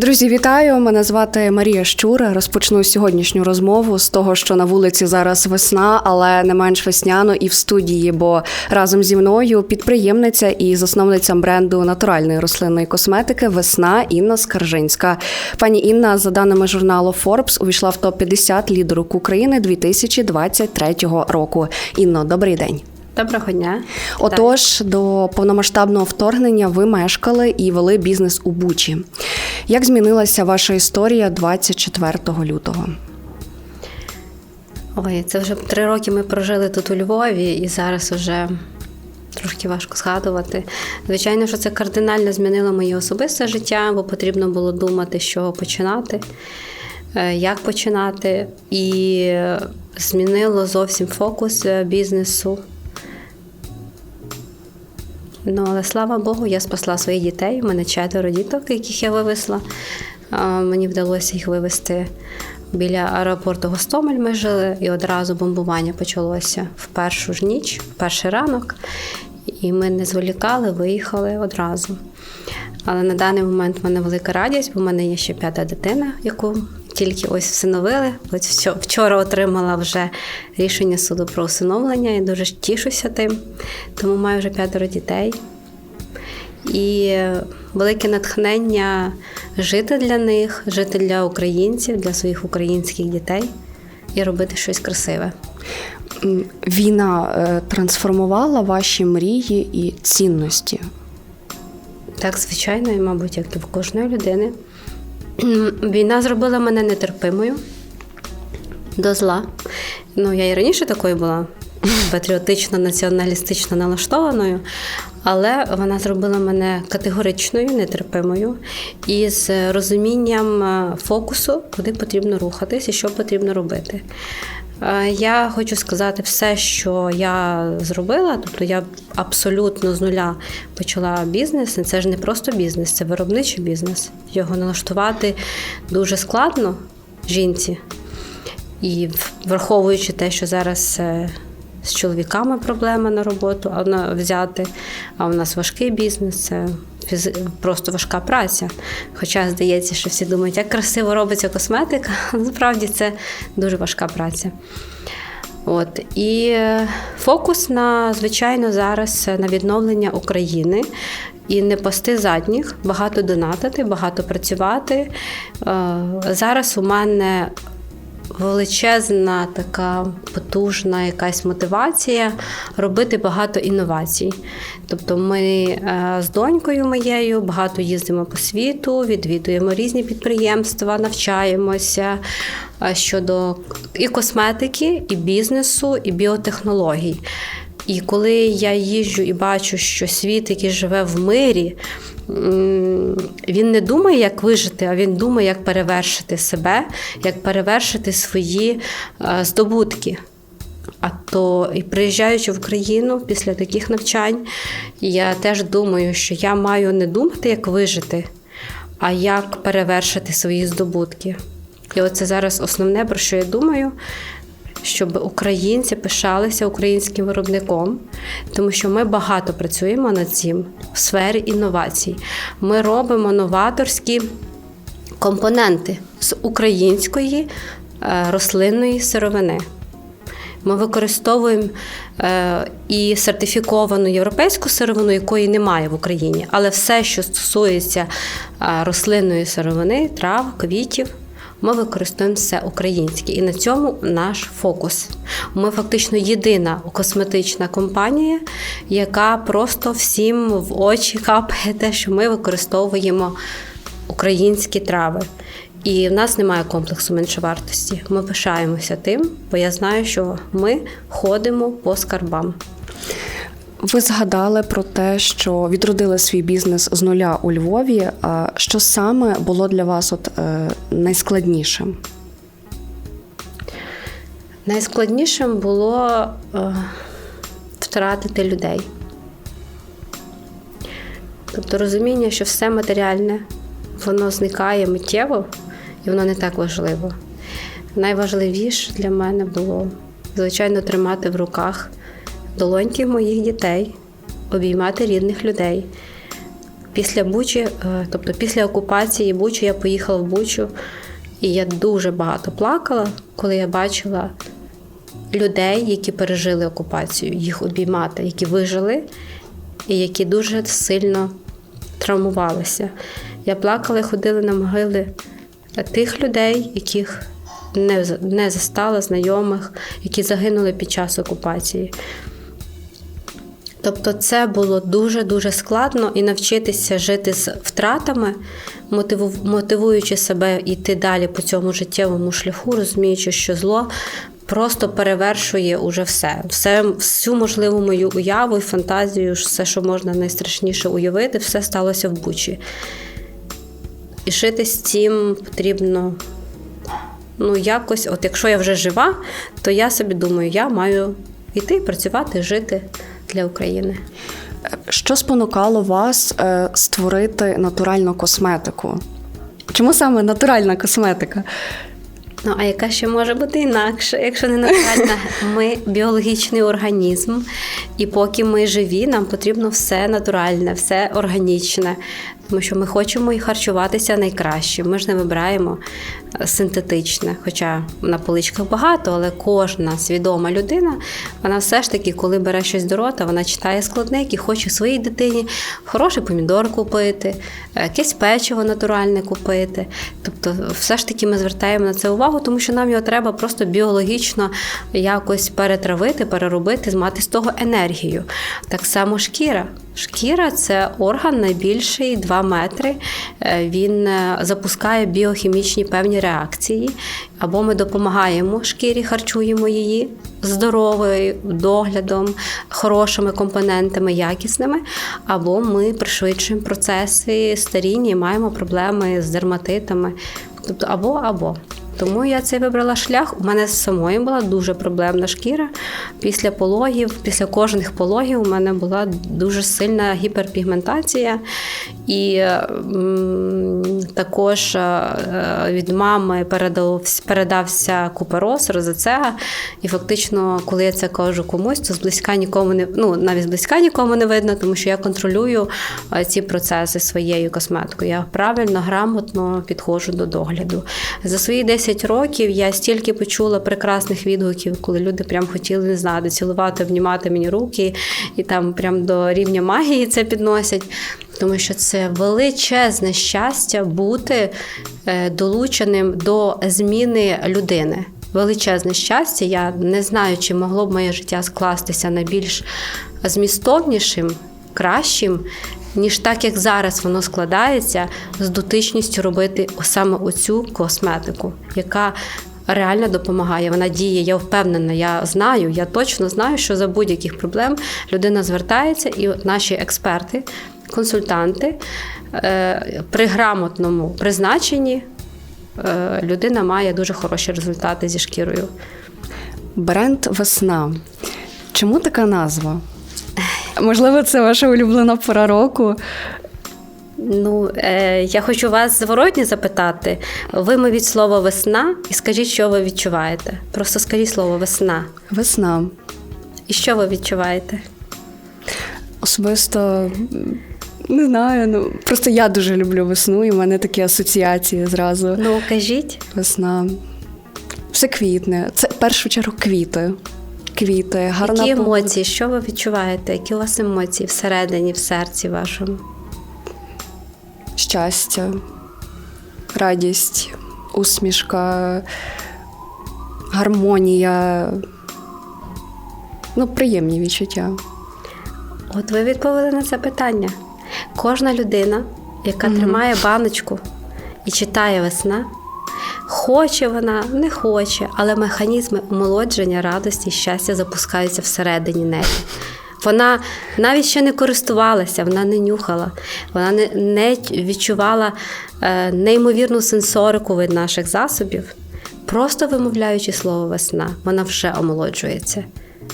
Друзі, вітаю! Мене звати Марія Щура. Розпочну сьогоднішню розмову з того, що на вулиці зараз весна, але не менш весняно і в студії. Бо разом зі мною підприємниця і засновниця бренду натуральної рослинної косметики Весна Інна Скаржинська. Пані Інна, за даними журналу Forbes, увійшла в топ 50 лідерок України 2023 року. Інно, добрий день. Доброго дня. Отож, до повномасштабного вторгнення ви мешкали і вели бізнес у Бучі. Як змінилася ваша історія 24 лютого? Ой, це вже три роки ми прожили тут у Львові, і зараз вже трошки важко згадувати. Звичайно, що це кардинально змінило моє особисте життя, бо потрібно було думати, з чого починати, е, як починати, і змінило зовсім фокус е, бізнесу. Ну, але слава Богу, я спасла своїх дітей. У мене четверо діток, яких я вивезла. Мені вдалося їх вивезти біля аеропорту Гостомель. Ми жили, і одразу бомбування почалося в першу ж ніч, в перший ранок. І ми не зволікали, виїхали одразу. Але на даний момент в мене велика радість, бо в мене є ще п'ята дитина, яку тільки ось всиновили. Ось вчора отримала вже рішення суду про усиновлення. Я дуже тішуся тим, тому маю вже п'ятеро дітей. І велике натхнення жити для них, жити для українців, для своїх українських дітей і робити щось красиве. Війна е, трансформувала ваші мрії і цінності. Так, звичайно, і, мабуть, як і в кожної людини. Війна зробила мене нетерпимою до зла. Ну, я і раніше такою була патріотично, націоналістично налаштованою, але вона зробила мене категоричною, нетерпимою і з розумінням е, фокусу, куди потрібно рухатись і що потрібно робити. Е, Я хочу сказати все, що я зробила. Тобто я абсолютно з нуля почала бізнес. Це ж не просто бізнес, це виробничий бізнес. Його налаштувати дуже складно жінці. І враховуючи те, що зараз е, з чоловіками проблема на роботу а взяти, а у нас важкий бізнес, це просто важка праця. Хоча здається, що всі думають, як красиво робиться косметика, насправді це дуже важка праця. От і е, фокус на звичайно зараз на відновлення України і не пасти задніх, багато донатити, багато працювати. Е, Зараз у мене величезна така потужна якась мотивація робити багато інновацій. Тобто ми е, з донькою моєю багато їздимо по світу, відвідуємо різні підприємства, навчаємося е, щодо і косметики, і бізнесу, і біотехнологій. І коли я їжджу і бачу, що світ, який живе в мирі, він не думає, як вижити, а він думає, як перевершити себе, як перевершити свої е, здобутки. А то і приїжджаючи в країну після таких навчань, я теж думаю, що я маю не думати, як вижити, а як перевершити свої здобутки. І оце зараз основне, про що я думаю, щоб українці пишалися українським виробником, тому що ми багато працюємо над цим в сфері інновацій. Ми робимо новаторські компоненти з української е, рослинної сировини. Ми використовуємо е, і сертифіковану європейську сировину, якої немає в Україні. Але все, що стосується е, рослинної сировини, трав, квітів, ми використовуємо все українське. І на цьому наш фокус. Ми фактично єдина косметична компанія, яка просто всім в очі капає те, що ми використовуємо українські трави. І в нас немає комплексу меншовартості. Ми пишаємося тим, бо я знаю, що ми ходимо по скарбам. Ви згадали про те, що відродили свій бізнес з нуля у Львові. А що саме було для вас от, е, найскладнішим? Найскладнішим було е, втратити людей. Тобто розуміння, що все матеріальне, воно зникає миттєво і воно не так важливо. Найважливіше для мене було, звичайно, тримати в руках долоньки моїх дітей, обіймати рідних людей, Після Бучі, е, тобто після окупації Бучі, я поїхала в Бучу, і я дуже багато плакала, коли я бачила людей, які пережили окупацію, їх обіймати, які вижили і які дуже сильно травмувалися. Я плакала і ходила на могили тих людей, яких не, не застала, знайомих, які загинули під час окупації. Тобто це було дуже-дуже складно і навчитися жити з втратами, мотивуючи себе йти далі по цьому життєвому шляху, розуміючи, що зло просто перевершує уже все. все всю можливу мою уяву і фантазію, все, що можна найстрашніше уявити, все сталося в Бучі. І жити з цим потрібно ну, якось, от якщо я вже жива, то я собі думаю, я маю йти, працювати, жити для України. Що спонукало вас е, створити натуральну косметику? Чому саме натуральна косметика? Ну, а яка ще може бути інакше, якщо не натуральна? Ми біологічний організм, і поки ми живі, нам потрібно все натуральне, все органічне. Тому що ми хочемо і харчуватися найкраще. Ми ж не вибираємо синтетичне. Хоча на поличках багато, але кожна свідома людина, вона все ж таки, коли бере щось до рота, вона читає складник і хоче своїй дитині хороший помідор купити, е, якесь печиво натуральне купити. Тобто, все ж таки ми звертаємо на це увагу, тому що нам його треба просто біологічно якось перетравити, переробити, мати з того енергію. Так само шкіра. Шкіра це орган найбільший 2 метри. Е, Він е, запускає біохімічні певні реакції, або ми допомагаємо шкірі, харчуємо її здоровою доглядом, хорошими компонентами, якісними, або ми пришвидшуємо процеси старіння і маємо проблеми з дерматитами. Тобто або або. Тому я цей вибрала шлях. У мене з самої була дуже проблемна шкіра. Після пологів, після кожних пологів, у мене була дуже сильна гіперпігментація. І також е, від мами передався, купероз, розацеа. І фактично, коли я це кажу комусь, то зблизька нікому не ну навіть зблизька нікому не видно, тому що я контролюю е, ці процеси своєю косметикою. Я правильно, грамотно підходжу до догляду. За свої 10 років я стільки почула прекрасних відгуків, коли люди прям хотіли не знати, цілувати, обнімати мені руки, і там прям до рівня магії це підносять. Тому що це величезне щастя бути е, долученим до зміни людини. Величезне щастя. Я не знаю, чи могло б моє життя скластися на більш змістовнішим, кращим, ніж так, як зараз воно складається, з дотичністю робити саме оцю косметику, яка реально допомагає. Вона діє, я впевнена, я знаю, я точно знаю, що за будь-яких проблем людина звертається, і наші експерти, консультанти е, при грамотному призначенні е, людина має дуже хороші результати зі шкірою. Бренд Весна. Чому така назва? Можливо, це ваша улюблена пора року. Ну, е, я хочу вас зворотні запитати. Вимовіть слово весна і скажіть, що ви відчуваєте. Просто скажіть слово весна. Весна. І що ви відчуваєте? Особисто не знаю. Ну просто я дуже люблю весну, і в мене такі асоціації зразу. Ну, кажіть. Весна. Все квітне. Це в першу чергу квіти. Квіти, гарна Які погода. емоції? Що ви відчуваєте? Які у вас емоції всередині, в серці вашому? щастя, радість, усмішка, гармонія. Ну, приємні відчуття. От ви відповіли на це питання. Кожна людина, яка тримає баночку і читає весна, хоче вона, не хоче, але механізми омолодження, радості і щастя запускаються всередині неї. Вона навіть ще не користувалася, вона не нюхала, вона не, не відчувала е, неймовірну сенсорику від наших засобів. Просто вимовляючи слово весна, вона вже омолоджується.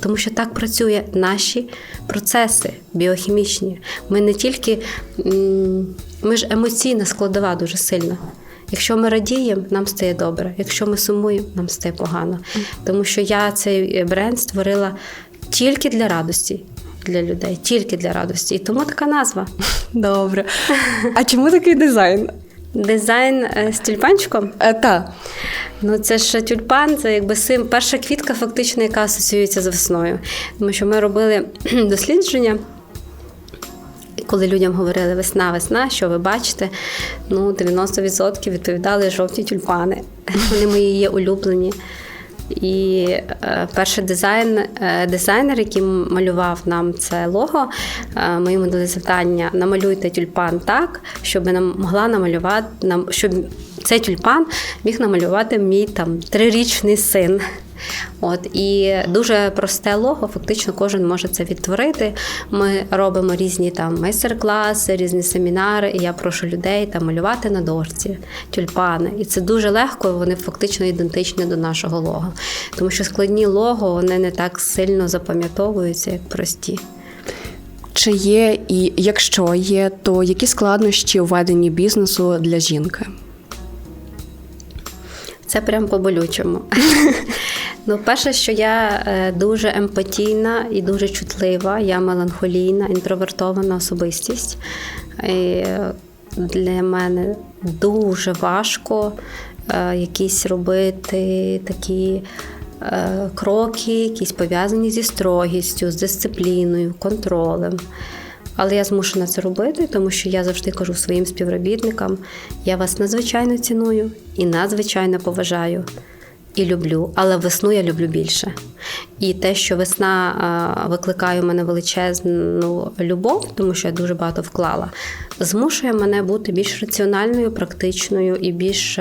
Тому що так працює наші процеси біохімічні. Ми не тільки ми ж емоційна складова дуже сильна. Якщо ми радіємо, нам стає добре. Якщо ми сумуємо, нам стає погано. Тому що я цей бренд створила тільки для радості. для людей, тільки для радості. І тому така назва. Добре. А чому такий дизайн? Дизайн е, з тюльпанчиком. Е, та. Ну, це ж тюльпан, це якби сим, перша квітка, фактично, яка асоціюється з весною. Тому що ми робили дослідження. Коли людям говорили весна, весна, що ви бачите, ну 90% відповідали жовті тюльпани. Вони мої є улюблені. І е, перший дизайн, е, дизайнер, який малював нам це лого, е, ми йому дали завдання намалюйте тюльпан так, щоб нам могла намалювати нам, щоб цей тюльпан міг намалювати мій там трирічний син. От і дуже просте лого, фактично кожен може це відтворити. Ми робимо різні там майстер-класи, різні семінари, і я прошу людей там малювати на дошці тюльпани. І це дуже легко, вони фактично ідентичні до нашого лого. Тому що складні лого вони не так сильно запам'ятовуються, як прості. Чи є, і якщо є, то які складнощі у веденні бізнесу для жінки? Це прям по-болючому. Ну, перше, що я е, дуже емпатійна і дуже чутлива, я меланхолійна, інтровертована особистість. І для мене дуже важко е, якісь робити такі е, кроки, якісь пов'язані зі строгістю, з дисципліною, контролем. Але я змушена це робити, тому що я завжди кажу своїм співробітникам: я вас надзвичайно ціную і надзвичайно поважаю і люблю, але весну я люблю більше. І те, що весна викликає у мене величезну любов, тому що я дуже багато вклала, змушує мене бути більш раціональною, практичною і більш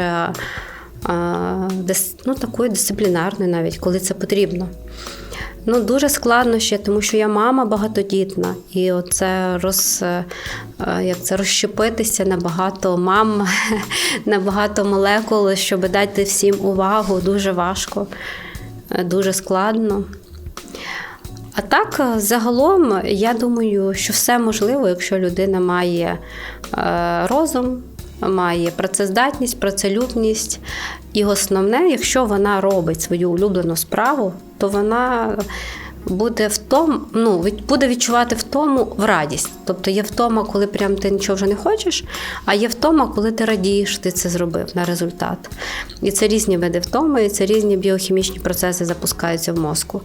ну, такою дисциплінарною, навіть коли це потрібно. Ну, дуже складно ще, тому що я мама багатодітна, і оце роз, е, як це розщепитися на багато мам, на багато молекул, щоб дати всім увагу, дуже важко, е, дуже складно. А так, е, загалом, я думаю, що все можливо, якщо людина має е, розум, має працездатність, працелюбність. І основне, якщо вона робить свою улюблену справу, то вона буде в тому, ну, буде відчувати в тому в радість. Тобто є втома, коли прям ти нічого вже не хочеш, а є втома, коли ти радієш, ти це зробив на результат. І це різні види втоми, і це різні біохімічні процеси запускаються в мозку.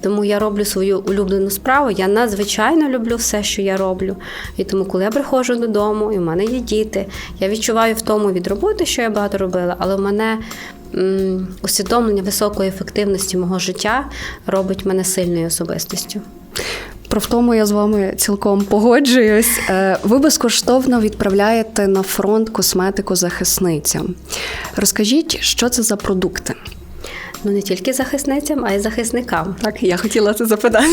Тому я роблю свою улюблену справу. Я надзвичайно люблю все, що я роблю. І тому, коли я приходжу додому, і в мене є діти, я відчуваю втому від роботи, що я багато робила, але в мене усвідомлення високої ефективності мого життя робить мене сильною особистістю. Про втому я з вами цілком погоджуюсь. Е, Ви безкоштовно відправляєте на фронт косметику захисницям. Розкажіть, що це за продукти? Ну не тільки захисницям, а й захисникам. Так, я хотіла це запитати.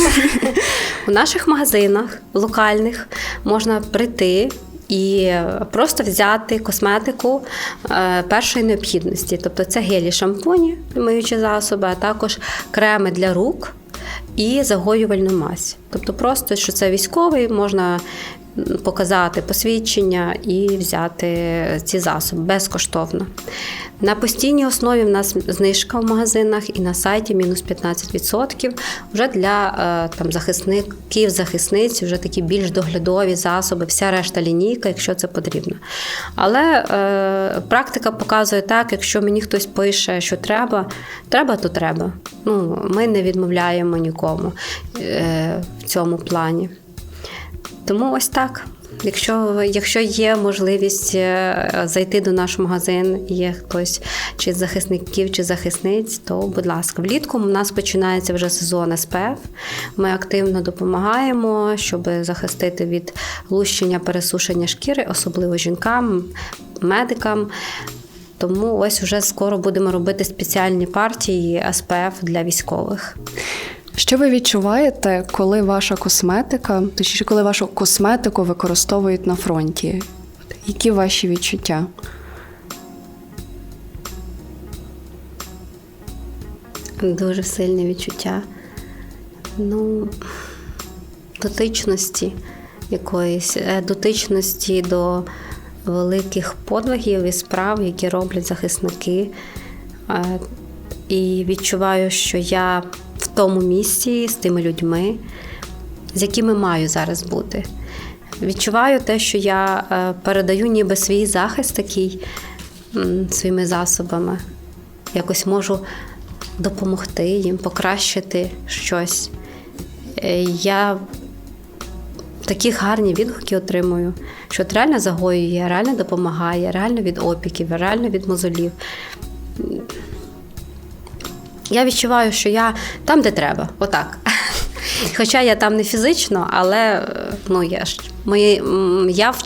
У наших магазинах локальних можна прийти. І просто взяти косметику е, першої необхідності. Тобто це гелі шампуні, миючі засоби, а також креми для рук і загоювальну мазь. Тобто, просто що це військовий, можна показати посвідчення і взяти ці засоби безкоштовно. На постійній основі в нас знижка в магазинах і на сайті мінус 15% вже для е, там, захисників, захисниць, вже такі більш доглядові засоби, вся решта лінійка, якщо це потрібно. Але е, практика показує так, якщо мені хтось пише, що треба, треба, то треба. Ну, ми не відмовляємо нікому е, в цьому плані. Тому ось так. Якщо, якщо є можливість е, зайти до наш магазин, є хтось чи захисників, чи захисниць, то будь ласка, влітку у нас починається вже сезон СПФ. Ми активно допомагаємо, щоб захистити від лущення, пересушення шкіри, особливо жінкам, медикам. Тому ось вже скоро будемо робити спеціальні партії СПФ для військових. Що ви відчуваєте, коли ваша косметика, точніше, коли вашу косметику використовують на фронті? Які ваші відчуття? Дуже сильне відчуття. Ну, дотичності якоїсь, е, дотичності до великих подвигів і справ, які роблять захисники. Е, І відчуваю, що я тому місці з тими людьми, з якими маю зараз бути. Відчуваю те, що я е, передаю ніби свій захист такий своїми засобами. Якось можу допомогти їм, покращити щось. Е, Я такі гарні відгуки отримую, що от реально загоює, реально допомагає, реально від опіків, реально від мозолів. Я відчуваю, що я там, де треба, отак. Хоча я там не фізично, але е, ну, я, ж, мої, я, в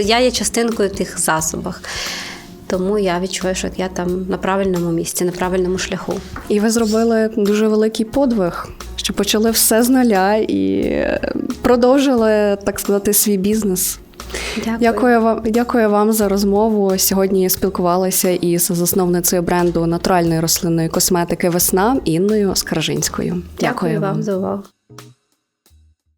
я є частинкою тих засобах. Тому я відчуваю, що я там на правильному місці, на правильному шляху. І ви зробили дуже великий подвиг, що почали все з нуля і е, продовжили, так сказати, свій бізнес. Дякую. Дякую вам, дякую вам за розмову. Сьогодні спілкувалася із засновницею бренду натуральної рослинної косметики Весна Інною Скаржинською. Дякую вам за увагу.